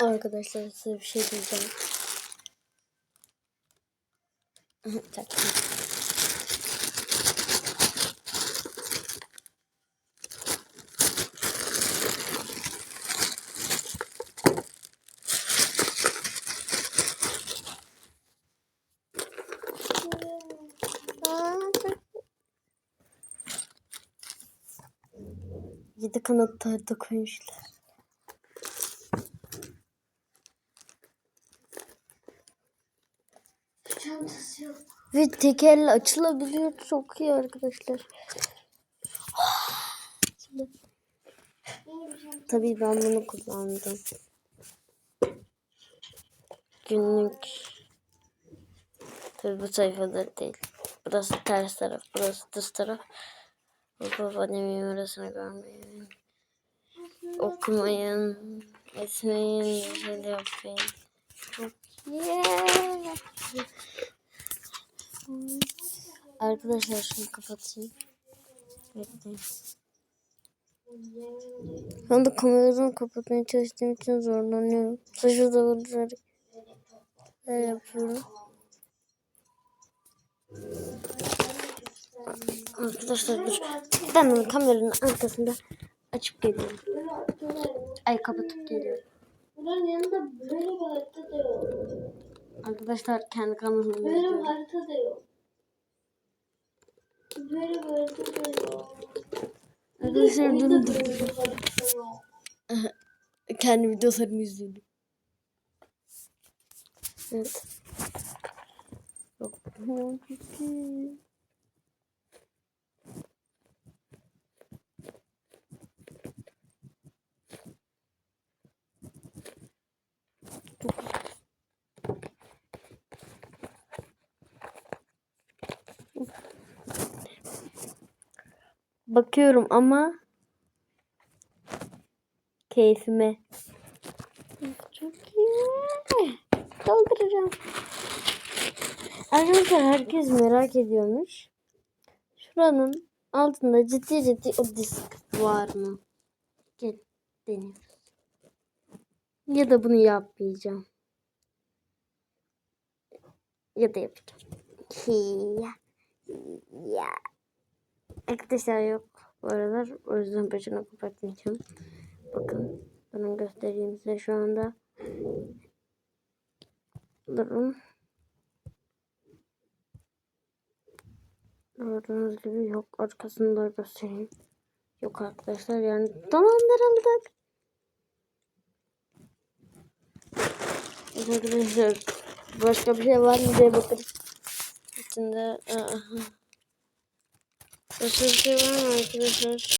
Arkadaşlar size bir şey diyeceğim. tak. Yedi kanatlar da koymuşlar. Çantası yok. Ve tekerle açılabiliyor. Çok iyi arkadaşlar. Tabii ben bunu kullandım. Günlük. Tabii bu sayfada değil. Burası ters taraf. Burası düz taraf. Babaannemin orasını görmeyin. Okumayın. Etmeyin. Şöyle yapmayın. Çok. Arkadaşlar şunu kapatayım. Bekleyin. Ben de kameradan kapatmaya çalıştığım için zorlanıyorum. Saçı da böyle yapıyorum. Arkadaşlar dur. Ben onu kameranın arkasında açıp geliyorum. Ay kapatıp geliyorum. Buranın yanında böyle bir harita da yok. Arkadaşlar kendi kanalımda Böyle bir harita da yok. Böyle bir harita da yok. Arkadaşlar dur. yok. Kendi videolarımı izliyordum. Evet. Yok. Bakıyorum ama keyfime. Çok iyi. Dolduracağım. Arkadaşlar herkes merak ediyormuş. Şuranın altında ciddi ciddi o disk var mı? Gel deniyoruz. Ya da bunu yapmayacağım. Ya da yapacağım. Ya. Ya. Arkadaşlar yok bu aralar. O yüzden başına kapatmayacağım. Bakın. Bunu göstereyim size şu anda. Durun. Gördüğünüz gibi yok. Arkasını da göstereyim. Yok arkadaşlar yani dolandırıldık. Arkadaşlar başka bir şey var mı diye bakın. İçinde aha. Başka bir şey var mı arkadaşlar?